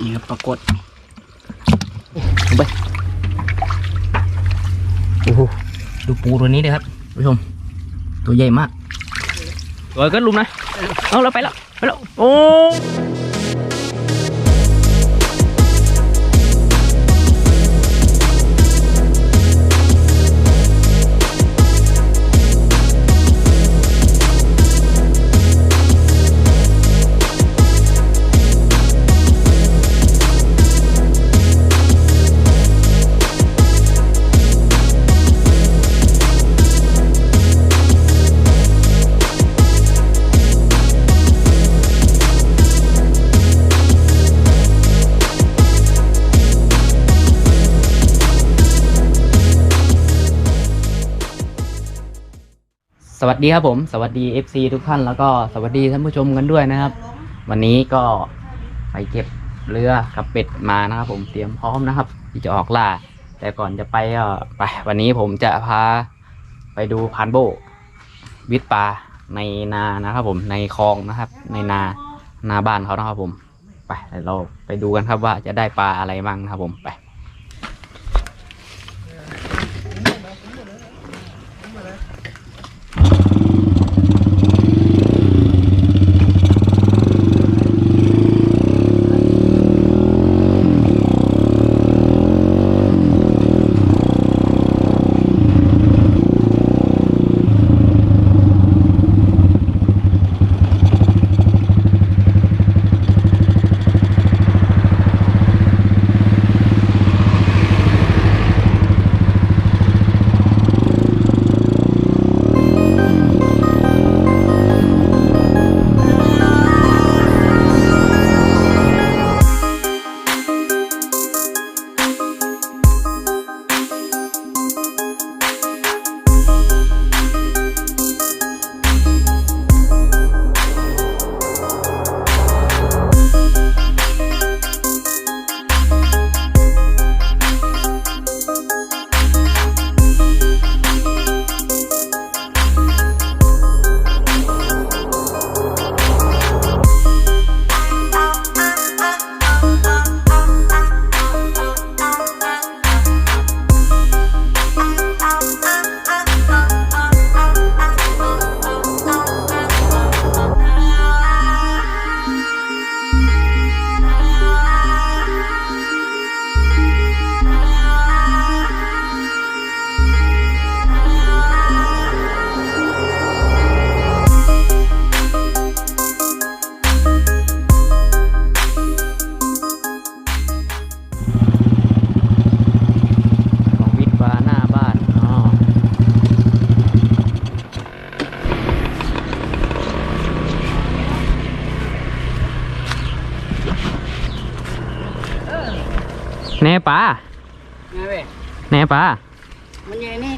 นี่ครับปรากฏลงไปโอ้โหดูปูตัวนี้เลยครับผู้ชม ตัวใหญ่มากตัวก็ลุมนะ เอาเราไปแล้ว ไปแล้ว โอ้ วัสดีครับผม สวัสดี FC ทุกท่านแล้วก็สวัสดีท่านผู้ชมกันด้วยนะครับ วันนี้ก็ไปเก็บเรือกับเป็ดมานะครับผมเตรียมพร้อมนะครับ ที่จะออกล่า แต่ก่อนจะไปก็ไป วันนี้ผมจะพาไปดูพานโบวิทปลาในนานะครับผมในคลองนะครับ ในนานาบ้านเขานะครับผม ไปเดี๋ยวเราไปดูกันครับว่าจะได้ปลาอะไรบ้างนะครับผมไป ปลาไงเว้ยแน่ปลามันยังไงนี่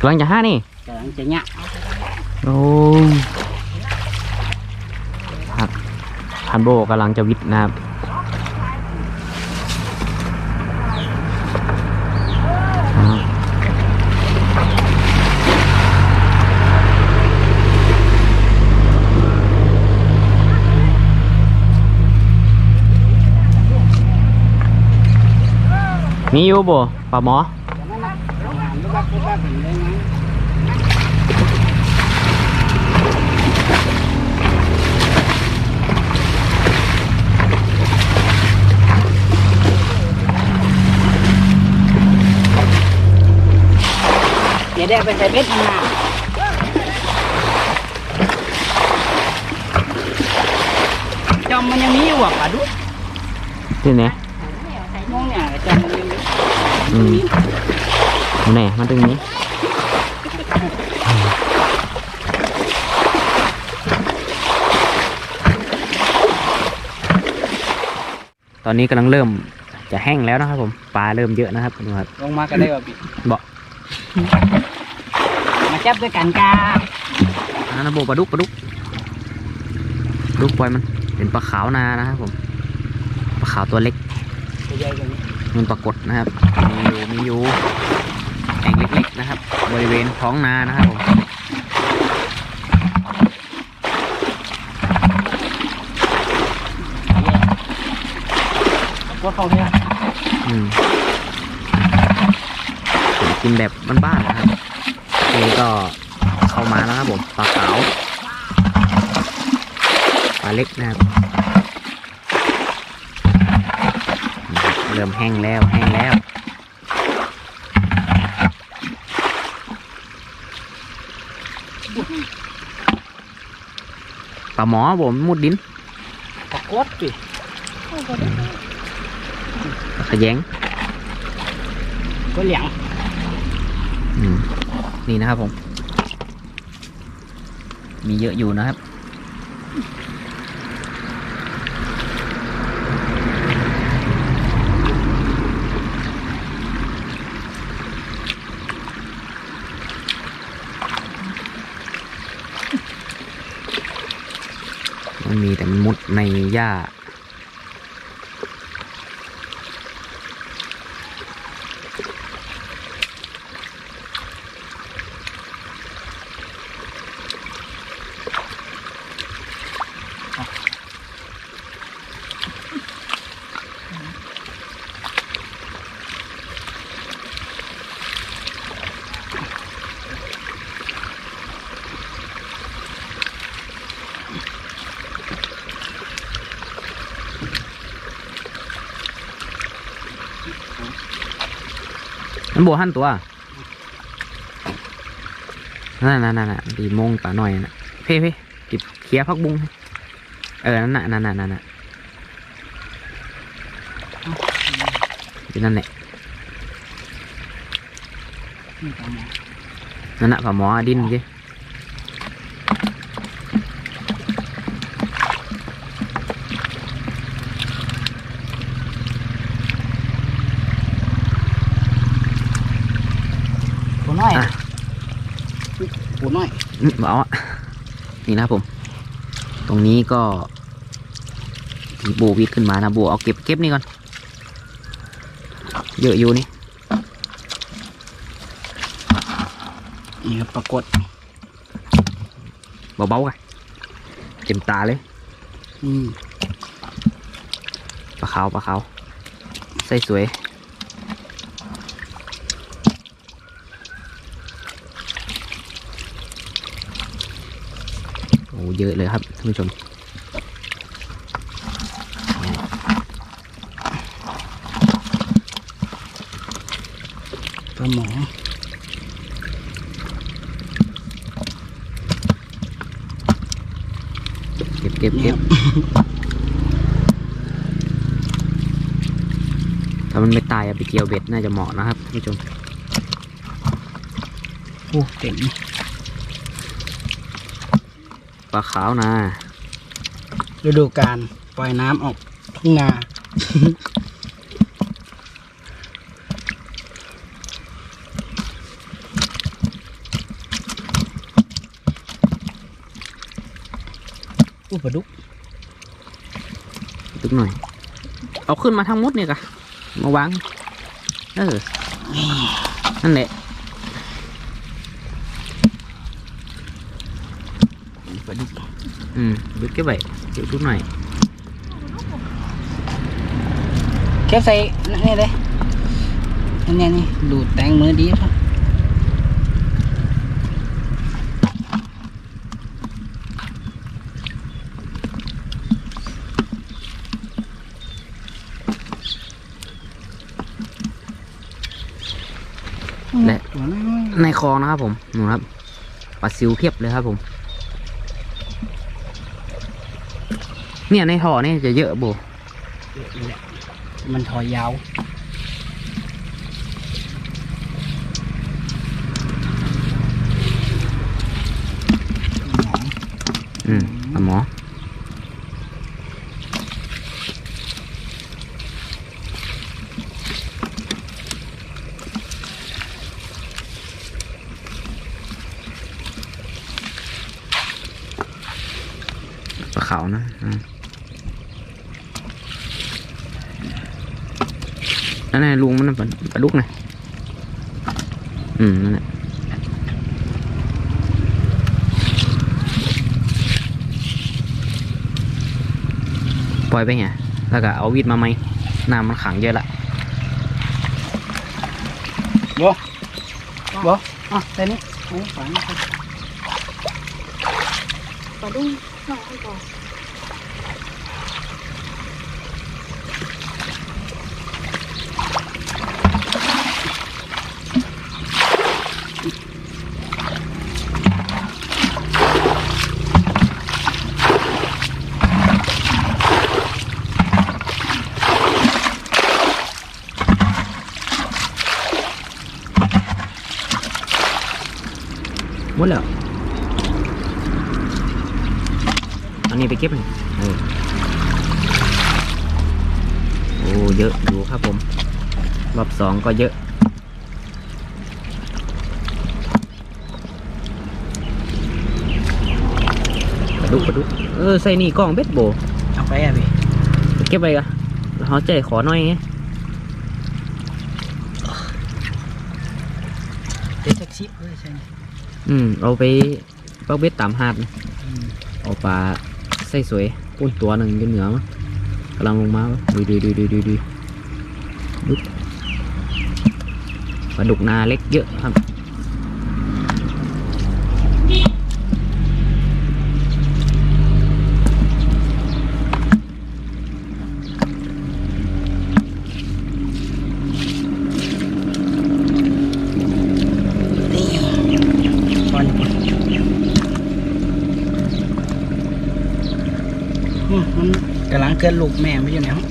กำลังจะห้านี่กำลังจะเนี่ยโอ้พันพันโบกำลังจะวิทย์นะครับอ่า มีอยู่บ่ปลาหมอแต่มันนะงานลูกบ้านลูกบ้านเป็นได้ไงเดี๋ยวได้ไปใส่เบ็ดข้างหน้าจอมมันยังมีอยู่อะปลาดุกที่ไหน อืมไหนมาตรงนี้ตอนนี้กำลังเริ่มจะแห้งแล้วนะครับ ผมปลาเริ่มเยอะนะครับดูครับลงมาก็ได้ว่าพี่บอกมาจับด้วยกันกาอ่านะโบปลาดุกปลาดุกปลาดุกปล่อยมันเป็นปลาขาวนานะครับผมปลาขาวตัวเล็กตัวใหญ่กว่านี้ มันปรากฏนะครับ มีอยู่มีอยู่แอ่งเล็กนะครับ บริเวณท้องนานะครับผมก็เขาเนี่ยอืมผมกินแบบบ้านๆนะครับนี่ก็เข้ามาแล้วครับผมปลาขาวปลาเล็กนะครับ เริ่มแห้งแล้วแห้งแล้ว ปลาหมอผมมุดดินปรากฏสิขยงก็เหลียงอืมนี่นะครับผม มีเยอะอยู่นะครับ มันมีแต่มันมุดในหญ้า มันบวหันตัวนั่นนั่นนั่นน่ะดีมงป่าหน่อยนะเพ่เพ่จิบเคลียพักบุ้งเออนั่นน่ะนั่นน่ะนั่นน่ะอยู่นั่นแหละนั่นน่ะผ่าหมอดินสิ ตัวน้อย ตัวน้อยอื้อเอาอะนี่นะครับผม ตรงนี้ก็มีโบวิดขึ้นมานะโบเอาเก็บเก็บนี่ก่อน เยอะอยู่นี่ นี่ครับปรากฏเบาๆกันเต็มตาเลยอืมปลาขาวปลาขาวใส่สวย เยอะเลยครับท่านผู้ชมปลาหมอเก็บเก็บเก็บถ้ามันไม่ตายเอาไปเกี่ยวเบ็ดน่าจะเหมาะนะครับท่านผู้ชมโอ้เต็มป ลาขาวนะฤดูกาลปล่อยน้ำออกทุ่งนา อู้ปลาดุกตึกหน่อย เอาขึ้นมาทั้งหมดเนี่ยกะมาวาง เออ นั่นแหละ ปลาดุก อืมดึกเก็บไว้เก็บทุกหน่อยแค่ใส่นี่เลยอันเนี้ยนี่ดูดแตงมือดีครับตัวน้อยในคลองนะครับผมนูนครับปลาซิวเพียบเลยครับผม เนี่ยในท่อนี่จะเยอะโบๆนี่แหละมันถอยยาวอืมปลาหมอ ปลาขาวนะอืม นั่นไงลุงมันนะปลาปลาดุกนะอืมนั่นแหละปล่อยไปไงแล้วก็เอาวิดมาไหมน้ำมันขังเยอะละบ่บ่อะแต่นี้โอ้ฝังปลาดุ้งหน่อยให้ก่อน ดแล้วอันนี้ไปเก็บเลยเออโอ้เยอะอยู่ครับผม รอบสองก็เยอะปลาดุกปลาดุกเออใส่นี่กล้องเบ็ดโบเอาไปอะพี่เก็บไปกะแล้วเขาใจขอหน่อยไงเจ็ดสักชิปเลยใช่ไหม อืมเอาไปปักเบ็ดตามหาดนะอืมเอาปลาใส่สวยอุ้นตัวหนึ่งอยู่เหนือมั้งกำลังลงมาดูดูดูดูดูดูดุกปลาดุกนาเล็กเยอะครับ นี่ก่อนอืมมัน กำลังเกินลูกแม่ไม่อยู่ไหนห้อง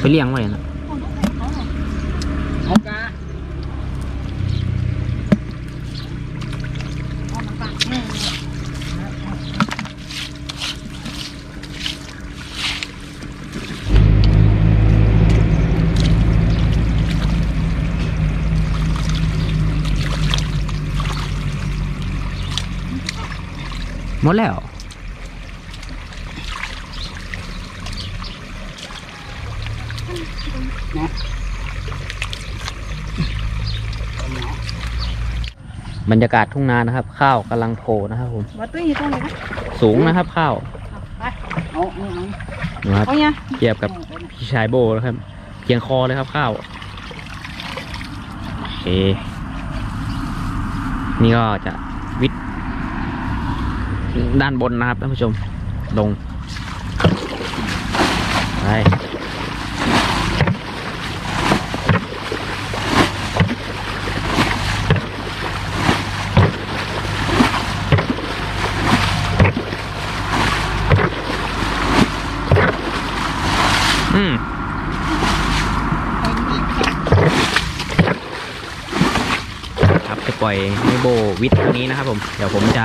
ไปเลี้ยงไว้นะเอากะเอามาฝากแม่หมดแล้ว บรรยากาศทุ่งนานะครับ ข้าวกำลังโผล่นะครับผมมาตุ้ยอยู่ตรงไหนนะสูงนะครับข้าวเอาไปเอาเอาเอานะครับเอาเนี่ยเทียบกับพี่ชายโบนะครับเพียงคอเลยครับข้าวโอเค นี่ก็จะวิดด้านบนนะครับท่านผู้ชมลงไป อืม ครับจะ ปล่อยให้โบวิทย์ตัวนี้นะครับ ผม เดี๋ยวผมจะ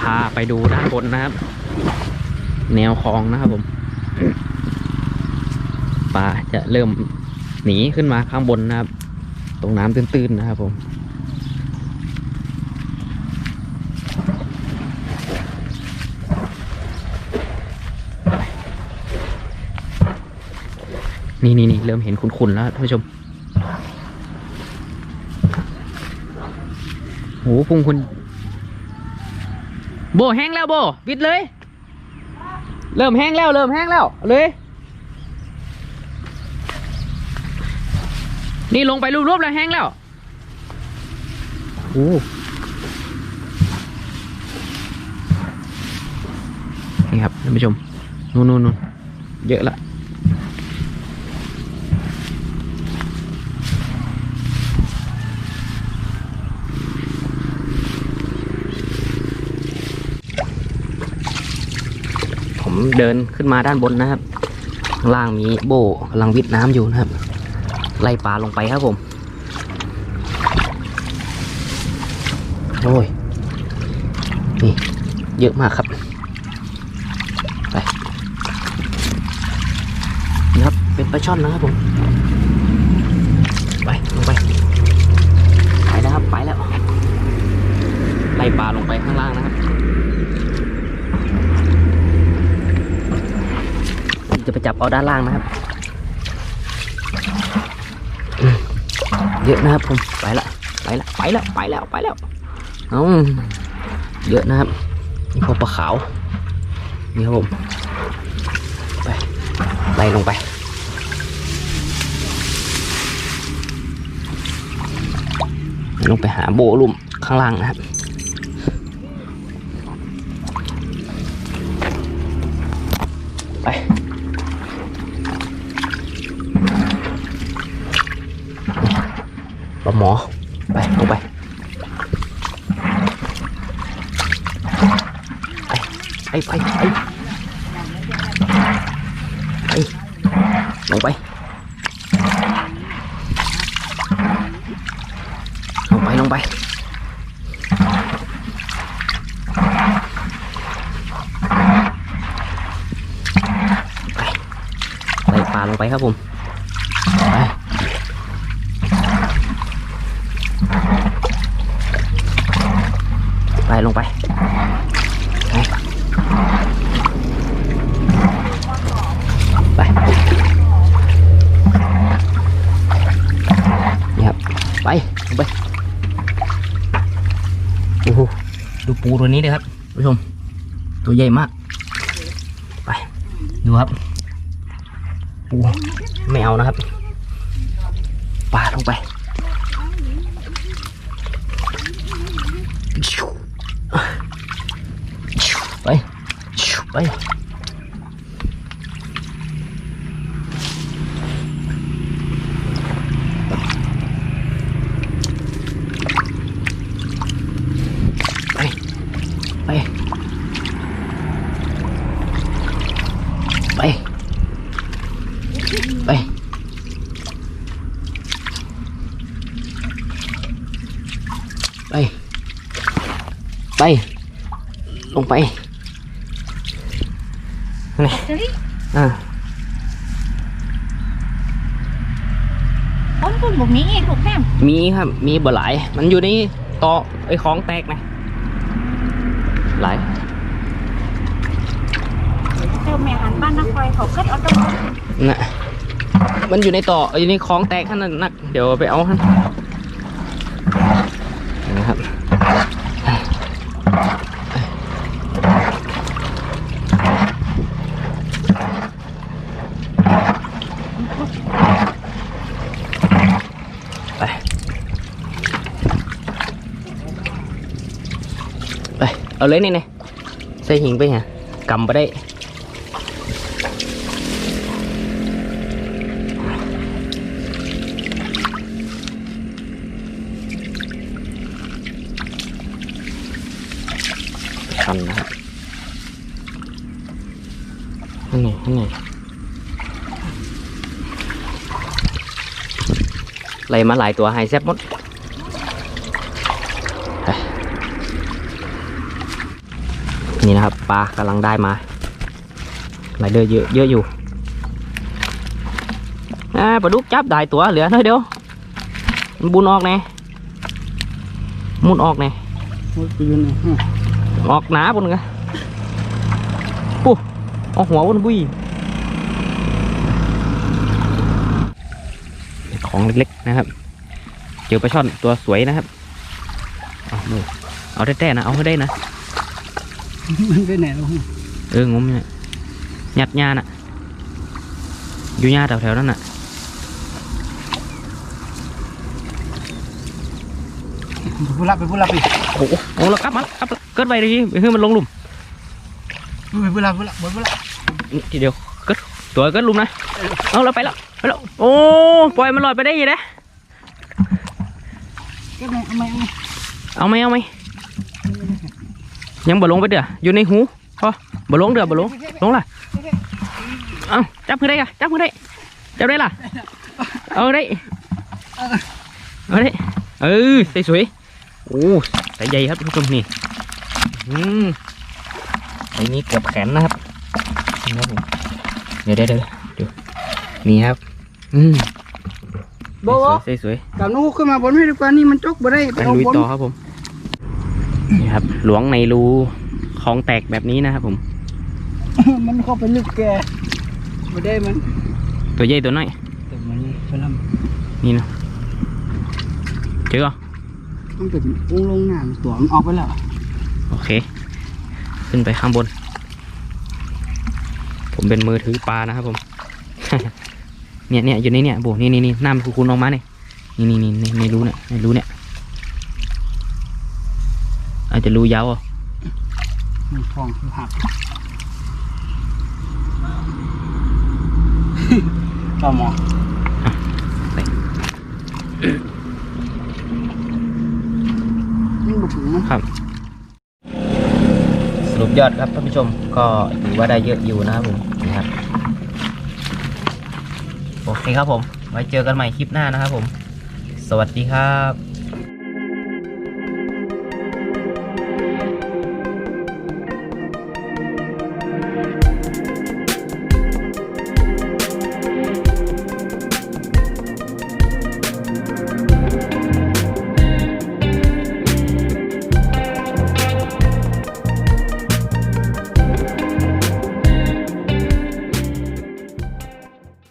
พาไปดูด้านบนนะครับ แนวคลองนะครับผมปลาจะเริ่มหนีขึ้นมาข้างบนนะครับ ตรงน้ำตื้นๆนะครับผมนี่นี่นี่เริ่มเห็นขุนๆแล้วท่านผู้ชม โหพุงคุณ โบแห้งแล้วโบปิดเลย เริ่มแห้งแล้ว เริ่มแห้งแล้วเลย นี่ลงไปรูปๆแล้วแห้งแล้วโอ้นี่ครับท่านผู้ชมนู่นนู่นนู่นเยอะละ เดินขึ้นมาด้านบนนะครับ ล่างมีโบกำลังวิดน้ำอยู่นะครับ ไล่ปลาลงไปครับผม โอ้ย นี่ เยอะมากครับ ไปนี่ครับ เป็นปลาช่อนนะครับผม ไป ลงไป ไปแล้วครับ ไปแล้ว ไล่ปลาลงไปข้างล่างนะครับ จะไปจับเอาด้านล่างนะครับ เยอะนะครับผมไปละไปล้วไปแล้วไปแล้วไปแล้วเอาเยอะนะครับนี่พวกปลาขาวนี่ครับผมไปไล่ลงไปลงไปหาโบลุ่มข้างล่างนะครับ ปลาลงไปครับผมไปไปลงไปไปไปนี่ครับไปลงไปโอ้โหดูปูตัวนี้เลยครับผู้ชม ตัวใหญ่มาก ไป ดูครับ ปูไม่เอานะครับปลาลงไปไปไปไป ไป ไป ไป ไป ไป ล งไปนี่เดี๋ยวนี้อ่าต้นคุณบุกนี้ถูกแม่มีครับ มีบ่หลาย มันอยู่ในตอไอ้ของแตกนะหลายเจ้าแม่หันบ้านนักไฟเขาเกิดเอาต้นน่ะมันอยู่ในต่ออยู่ในของแตกขนาดนัก เดี๋ยวไปเอาฮะนะครับ เอาเลยนี่ไงใส่หิงไปฮะกำไปได้คันนะครับนั่นไงนั่ไงไล่มาหลายตัวไฮแซบหมดไปนี่นะครับป ลากำลังได้มาหลายเดือเยอะเยอะอยู่อ่าปลาดุกจับได้ตัวเหลือน้อยเดียวมันบุญออกแน่มุนออกแน่ไปยืนนี่ออกหนาบนกันปุ๊เอาหัวบนบุยของเล็กๆนะครับ เจอปลาช่อนตัวสวยนะครับ เอาดูเอาแท้ๆนะ เอาให้ได้นะ มันไปไหนแล้วเอองมเนี่ยหยัดหญ้าน่ะ อยู่หญ้าแถวๆนั้นน่ะไปพูดละไปพูดละไปโอ้โหโอ้แล้วกลับมาแล้วกลับแล้วเกิดไปเลยเฮ้ยมันลงหลุมไปพูดละพูดละไปพูดละนี่ทีเดียวเกิดตัวเกิดหลุมนะเอาแล้วไปแล้วไปแล้วโอ้ปล่อยมันลอยไปได้ยังไงเก็บไหนเอาไหมเอาไหมเอาไหมเอาไหม ยังบ่ลงไปเด้ออยู่ในหูพอบ่ลงเด้อบ่ลงลงล่ะเอาจับมือได้กะจับมือได้จับได้ล่ะเอาได้เอาได้เออใส่สวยโอ้ใส่ใหญ่ครับทุกคนนี่อืมไอ้นี้เกือบแขนนะครับนี่ครับผมเดี๋ยวเดี๋ยวเดี๋ยวเดี๋ยวนี่ครับ อืมบอกว่าใส่สวยกับนู้ขึ้นมาบนให้ดีกว่านี่มันจกบ่ได้ไปลุยต่อครับผม นี่ครับ หลวงในรูของแตกแบบนี้นะครับผม มันเข้าไปลึกแกบ่ได้มัน ตัวใหญ่ตัวน้อยแต่มันพลัมนี่นะเจอเหรอต้องเป็นอุ้งลงน้ำตัวมันออกไปแล้ว โอเค ขึ้นไปข้างบน ผมเป็นมือถือปลานะครับผม เนี่ยเนี่ยอยู่ในเนี่ยโบนี่นี่นี่น้ำคุณออกมาเนี่ยนี่นี่นี่นี่ไม่รู้เนี่ยไม่รู้เนี่ยอา จจะรู้ยาวอะมันฟองคือหักต่อหมอนี่บุกถึงมั้งครับ สรุปยอดครับท่านผู้ชมก็ถือว่าได้เยอะอยู่นะครับผมนะครับโอเคครับผม ไว้เจอกันใหม่คลิปหน้านะครับผม สวัสดีครับ